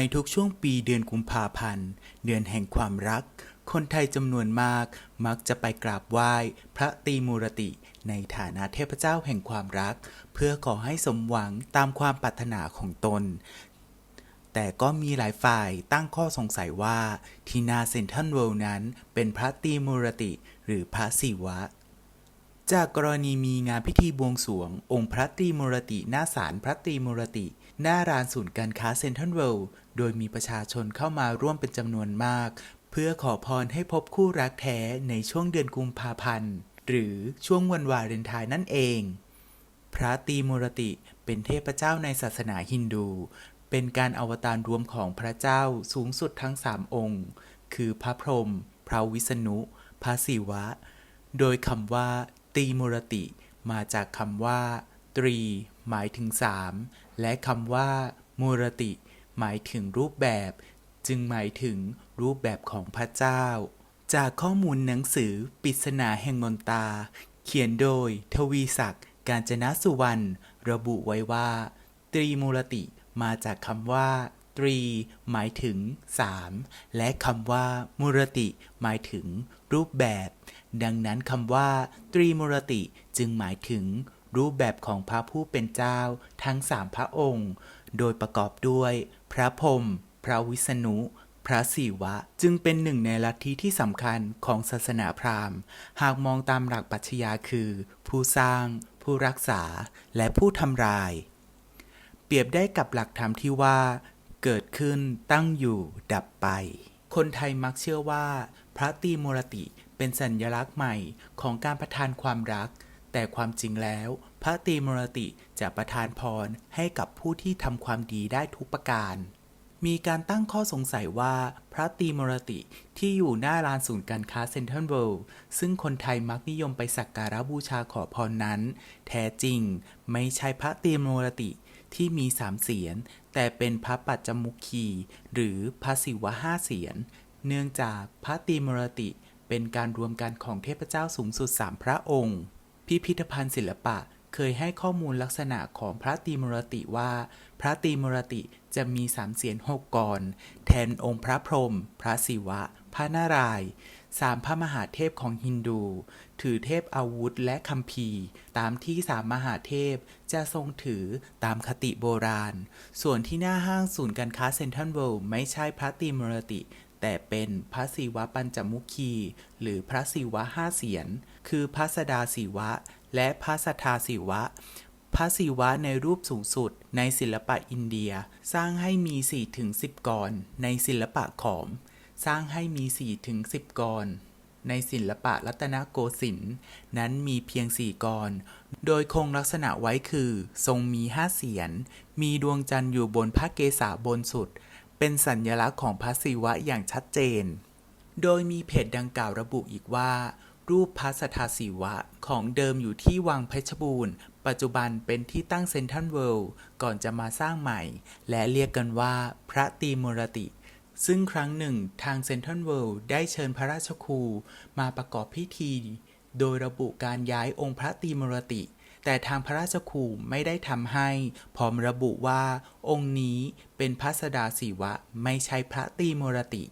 ในทุกช่วงปีเดือนกุมภาพันธ์ เดือนแห่งความรัก คนไทยจำนวนมากมักจะไปกราบไหว้ พระตีมูรติ ในฐานะเทพเจ้าแห่งความรัก เพื่อขอให้สมหวังตามความปรารถนาของตน แต่ก็มีหลายฝ่ายตั้งข้อสงสัยว่า ที่นาเซนทัลเวลนั้นเป็นพระตีมูรติ หรือพระศิวะ จากกรณีมีงานพิธีบวงสรวง องค์พระตรีมรติ หน้าศาลพระตรีมรติ หน้าร้านศูนย์การค้าเซ็นทรัลเวิลด์โดยมีประชาชนเข้ามาร่วมเป็นจำนวนมาก เพื่อขอพรให้พบคู่รักแท้ในช่วงเดือนกุมภาพันธ์ หรือช่วงวันวาเลนไทน์นั่นเอง พระตรีมรติเป็นเทพเจ้าในศาสนาฮินดู เป็นการอวตารรวมของพระเจ้าสูงสุดทั้งสามองค์ คือพระพรหมพระวิษณุ พระศิวะ โดยคำว่า ตรีมูรติ มาจากคำว่า ตรี หมายถึงสามและคำว่ามูรติ หมายถึงรูปแบบ จึงหมายถึงรูปแบบของพระเจ้า จากข้อมูลหนังสือปริศนาแห่งมนตา เขียนโดย ทวีศักดิ์กาญจนสุวรรณระบุไว้ว่า ตรีมูรติมาจากคำว่า ตรี หมายถึงสามและคำว่ามูรติ หมายถึง รูปแบบ ดังนั้นคำว่า ตรีมรติจึงหมายถึง รูปแบบของพระผู้เป็นเจ้าทั้งสามพระองค์ โดยประกอบด้วย พระพรหมพระวิษณุ พระศิวะ จึงเป็นหนึ่งในลัทธิที่สำคัญของศาสนาพราหมณ์ หากมองตามหลักปัชญาคือ ผู้สร้าง ผู้รักษา และผู้ทำลาย เปรียบได้กับหลักธรรมที่ว่า เกิดขึ้นตั้งอยู่ดับไป คนไทยมักเชื่อว่า พระตีมูรติเป็นสัญลักษณ์ใหม่ของการประทานความรัก แต่ความจริงแล้ว พระตีมูรติจะประทานพรให้กับผู้ที่ทำความดีได้ทุกประการ มีการตั้งข้อสงสัยว่า พระตีมรติที่อยู่หน้าลานศูนย์การค้าเซ็นทรัลเวิลด์ซึ่งคนไทยมักนิยมไปสักการะบูชาขอพรนั้น แท้จริง ไม่ใช่พระตีมรติ ที่มีสามเสียน แต่เป็นพระปัจจมุคีหรือพระศิวะห้าเสียน เนื่องจากพระตีมรติเป็นการรวมกันของเทพเจ้าสูงสุดสามพระองค์ พิพิธภัณฑ์ศิลปะเคยให้ข้อมูลลักษณะของพระตีมรติว่า พระตีมรติจะมีสามเสียนหกกรแทนองค์พระพรหมพระศิวะ พระนารายณ์ สามพระมหาเทพของฮินดู ถือเทพอาวุธและคัมภีร์ตามที่สามมหาเทพจะทรงถือตามคติโบราณ ส่วนที่หน้าห้างศูนย์การค้าเซ็นทรัลเวิลด์ไม่ใช่พระตรีมรติ แต่เป็นพระศิวะปัญจมุคี หรือพระศิวะห้าเสียน คือพระสดาศิวะ และพระสทาศิวะพระศิวะในรูปสูงสุดในศิลปะอินเดีย สร้างให้มี 4-10 กรในศิลปะขอม สร้างให้มี 4-10 กร ในศิลปะรัตนโกสินทร์นั้นมีเพียง4กร โดยคงลักษณะไว้คือ ทรงมีห้าเสียน มีดวงจันทร์อยู่บนพระเกศาบนสุด เป็นสัญลักษณ์ของพระศิวะอย่างชัดเจน โดยมีเพจดังกล่าวระบุอีกว่า รูปพระสทธาศิวะของเดิมอยู่ที่วังเพชรบูรณ์ ปัจจุบันเป็นที่ตั้งเซนทรัลเวิลด์ก่อนจะมาสร้างใหม่ และเรียกกันว่าพระตีมรติ ซึ่งครั้งหนึ่งทางเซนทรัลเวิลด์ได้เชิญพระราชครูมาประกอบพิธี โดยระบุการย้ายองค์พระตีมรติ แต่ทางพระราชครูไม่ได้ทำให้ พร้อมระบุว่า องค์นี้เป็นพระสดาศิวะไม่ใช่พระตีมรติ